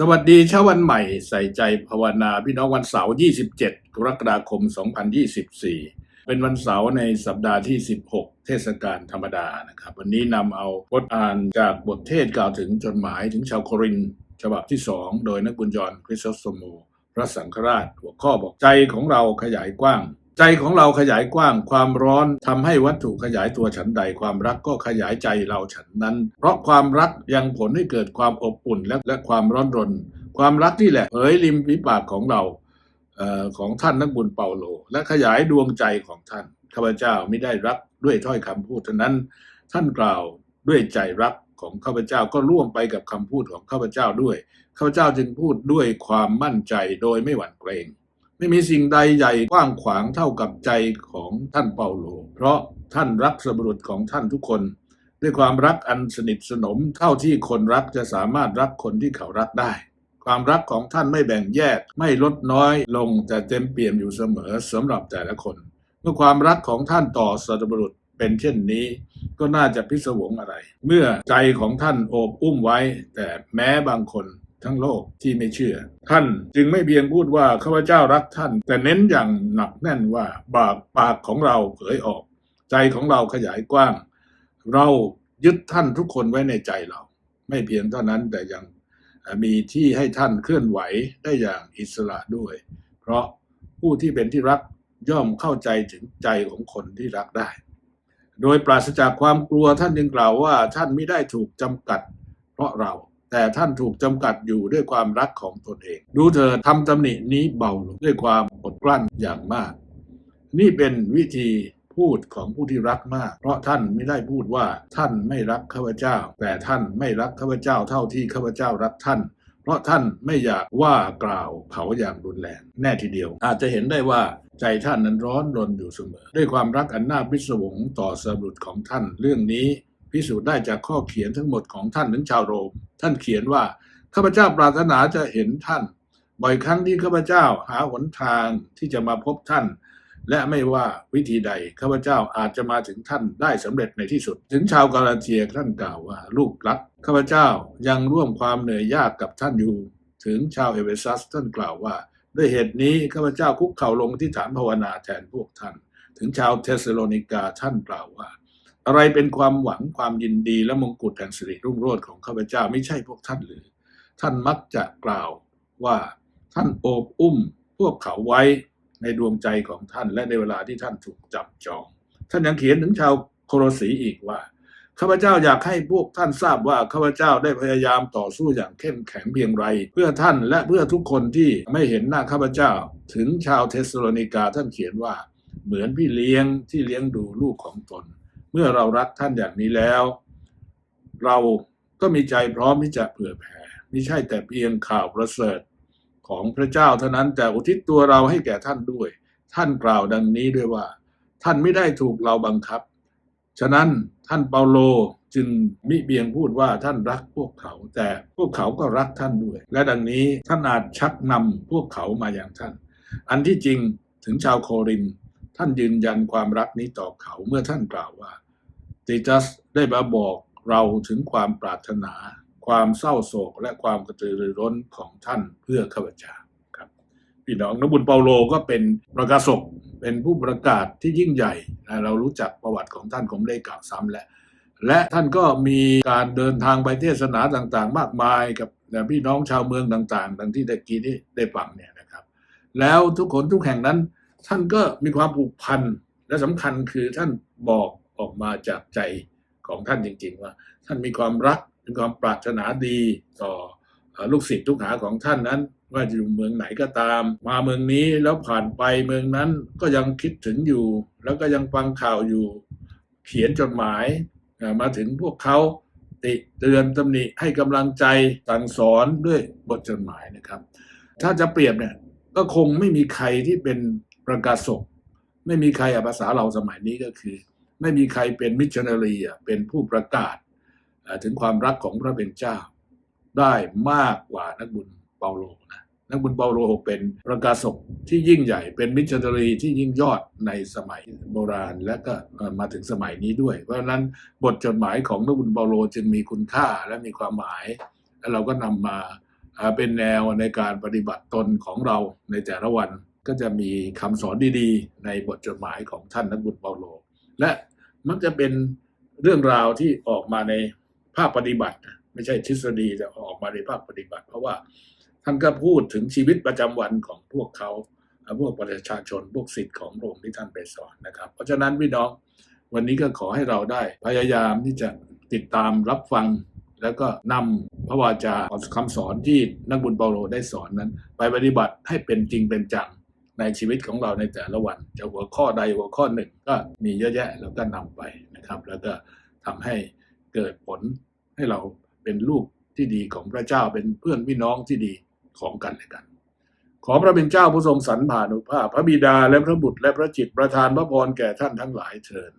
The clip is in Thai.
สวัสดีเช้าวันใหม่ใส่ใจภาวนาพี่น้องวันเสาร์ 27 กรกฎาคม 2024 เป็นวันเสาร์ในสัปดาห์ที่ 16 เทศกาลธรรมดานะครับ วันนี้นำเอาบทอ่านจากบทเทศกล่าวถึงจดหมายถึงชาวโครินฉบับที่ 2 โดยนักบุญยอนคริสโตสโม พระสังฆราชหัวข้อบอกใจของเราขยายกว้าง ใจของเราขยายกว้างความร้อนทำให้วัตถุขยายตัวฉันใดความรักก็ขยายใจเราฉันนั้น เพราะความรักยังผลให้เกิดความอบอุ่นและและความร้อนรน ความรักนี่แหละเผยริมฝีปากของเราเออของท่านนักบุญเปาโล และขยายดวงใจของท่านข้าพเจ้าไม่ได้รักด้วยถ้อยคำพูดเท่านั้น ท่านกล่าวด้วยใจรักของข้าพเจ้าก็ร่วมไปกับคำพูดของข้าพเจ้าด้วยข้าพเจ้าจึงพูดด้วยความมั่นใจโดยไม่หวั่นเกรง ไม่มีสิ่งใดใหญ่กว้างขวางเท่ากับใจของท่านเปาโล เพราะท่านรักสบุรุษของท่านทุกคน ด้วยความรักอันสนิทสนม เท่าที่คนรักจะสามารถรักคนที่เขารักได้ ความรักของท่านไม่แบ่งแยก ไม่ลดน้อยลงแต่เต็มเปี่ยมอยู่เสมอสำหรับแต่ละคน เมื่อความรักของท่านต่อสัตบุรุษเป็นเช่นนี้ ก็น่าจะพิศวงอะไร เมื่อใจของท่านโอบอุ้มไว้ แต่แม้บางคน ทั้งโลกที่ไม่เชื่อ ท่านจึงไม่เพียงพูดว่าข้าพเจ้ารักท่าน แต่เน้นอย่างหนักแน่นว่าบากปากของเราเผยออก ใจของเราขยายกว้าง เรายึดท่านทุกคนไว้ในใจเรา ไม่เพียงเท่านั้นแต่ยังมีที่ให้ท่านเคลื่อนไหวได้อย่างอิสระด้วย เพราะผู้ที่เป็นที่รักย่อมเข้าใจถึงใจของคนที่รักได้ โดยปราศจากความกลัวท่านจึงกล่าวว่าท่านไม่ได้ถูกจำกัด เพราะเรา แต่ท่านถูกจำกัดอยู่ด้วยความรักของตนเอง ดูเธอทำตำหนินี้เบาลงด้วยความอดกลั้นอย่างมาก นี่เป็นวิธีพูดของผู้ที่รักมาก เพราะท่านไม่ได้พูดว่าท่านไม่รักข้าพเจ้า แต่ท่านไม่รักข้าพเจ้าเท่าที่ข้าพเจ้ารักท่าน เพราะท่านไม่อยากว่ากล่าวเผาอย่างรุนแรงแน่ทีเดียว อาจจะเห็นได้ว่าใจท่านนั้นร้อนรนอยู่เสมอ ด้วยความรักอันน่าพิศวงต่อสบุตรของท่านเรื่องนี้ พิสูจน์ได้จากข้อเขียนทั้งหมดของท่านถึงชาวโรม ท่านเขียนว่าข้าพเจ้าปรารถนาจะเห็นท่าน บ่อยครั้งที่ข้าพเจ้าหาหนทางที่จะมาพบท่าน และไม่ว่าวิธีใดข้าพเจ้าอาจจะมาถึงท่านได้สำเร็จในที่สุด ถึงชาวกาลาเทียท่านกล่าวว่า ลูกรักข้าพเจ้ายังร่วมความเหนื่อยยากกับท่านอยู่ ถึงชาวเอเวซัสท่านกล่าวว่า ด้วยเหตุนี้ข้าพเจ้าคุกเข่าลงที่ฐานภาวนาแทนพวกท่าน ถึงชาวเทสโลนิกาท่านกล่าวว่า อะไรเป็นความหวังความยินดีและมงกุฎแห่งสิริรุ่งโรจน์ของข้าพเจ้าไม่ใช่พวกท่านหรือ ท่านมักจะกล่าวว่าท่านโอบอุ้มพวกเขาไว้ในดวงใจของท่านและในเวลาที่ท่านถูกจับจอง ท่านยังเขียนถึงชาวโครสีอีกว่าข้าพเจ้าอยากให้พวกท่านทราบว่าข้าพเจ้าได้พยายามต่อสู้อย่างเข้มแข็งเพียงไร เพื่อท่านและเพื่อทุกคนที่ไม่เห็นหน้าข้าพเจ้า ถึงชาวเทสโลนิกาท่านเขียนว่า เหมือนพี่เลี้ยงที่เลี้ยงดูลูกของตน มื่อเรารักท่านอย่างนี้แล้ว เราก็มีใจพร้อมที่จะเผื่อแผ่ไม่ใช่แต่เพียงข่าวประเสริฐของพระเจ้าเท่านั้นแต่อุทิศตัวเราให้แก่ท่านด้วย ท่านกล่าวดังนี้ด้วยว่า ท่านไม่ได้ถูกเราบังคับ ฉะนั้นท่านเปาโลจึงมิเบียงพูดว่าท่านรักพวกเขา แต่พวกเขาก็รักท่านด้วย และดังนี้ท่านอาจชักนำพวกเขามาอย่างท่าน อันที่จริงถึงชาวโครินท่านยืนยันความรักนี้ต่อเขาเมื่อท่านกล่าวว่า ติตัสได้มาบอกเราถึงความปรารถนา ความเศร้าโศกและความกระตือรือร้นของท่านเพื่อข้าพเจ้าครับพี่น้องนบุญเปาโลก็เป็นประกาศกเป็นผู้ประกาศที่ยิ่งใหญ่ เรารู้จักประวัติของท่านผมได้กล่าวซ้ำแล้วและท่านก็มีการเดินทางไปเทศนาต่างๆ มากมายกับพี่น้องชาวเมืองต่างๆดังที่ตะกี้ที่ได้ฟังเนี่ยนะครับ แล้วทุกคนทุกแห่งนั้น ท่านก็มีความผูกพันและสำคัญคือท่านบอก ออกมาจากใจของท่านจริง ๆ ว่า ท่านมีความรักมีความปรารถนาดีต่อลูกศิษย์ทุกหาของท่านนั้น ว่าจะอยู่เมืองไหนก็ตาม มาเมืองนี้แล้วผ่านไปเมืองนั้นก็ยังคิดถึงอยู่ แล้วก็ยังฟังข่าวอยู่ เขียนจดหมายมาถึงพวกเขาติเตือนตำหนิให้กำลังใจสั่งสอนด้วยบทจดหมายนะครับ ถ้าจะเปรียบเนี่ยก็คงไม่มีใครที่เป็นประกาศกไม่มีใครภาษาเราสมัยนี้ก็คือ ไม่มีใครเป็นมิชชันนารีเป็นผู้ประกาศ ถึงความรักของพระเป็นเจ้า ได้มากกว่านักบุญเปาโลนะนักบุญเปาโลเป็นประกาศกที่ยิ่งใหญ่ เป็นมิชชันนารีที่ยิ่งยอดในสมัยโบราณและก็มาถึงสมัยนี้ด้วย เพราะฉะนั้นบทจดหมายของนักบุญเปาโลจึงมีคุณค่าและมีความหมาย และเราก็นำมาอ่าเป็นแนวในการปฏิบัติตนของเราในแต่ละวันก็จะมีคำสอนดีๆ ในบทจดหมายของท่านนักบุญเปาโล และมันจะเป็นเรื่องราวที่ออกมาในภาคปฏิบัติ ไม่ใช่ทฤษฎีแต่ออกมาในภาคปฏิบัติ เพราะว่าท่านก็พูดถึงชีวิตประจำวันของพวกเขาพวกประชาชนพวกศิษย์ของพระองค์ที่ท่านไปสอนนะครับ เพราะฉะนั้นพี่น้องวันนี้ก็ขอให้เราได้พยายามที่จะติดตามรับฟัง แล้วก็นำพระวาจาคำสอนที่นักบุญเปาโลได้สอนนั้น ไปปฏิบัติให้เป็นจริงเป็นจัง ในชีวิตของเราในแต่ละวันจะหัวข้อใดหัวข้อหนึ่งก็มีเยอะแยะแล้วก็นำไปนะครับ แล้วก็ทำให้เกิดผลให้เราเป็นลูกที่ดีของพระเจ้าเป็นเพื่อนพี่น้องที่ดีของกันและกัน ขอพระเป็นเจ้าผู้ทรงสรรผ่านุภาพ พระบิดาและพระบุตรและพระจิตประทานพระพรแก่ท่านทั้งหลายเถิด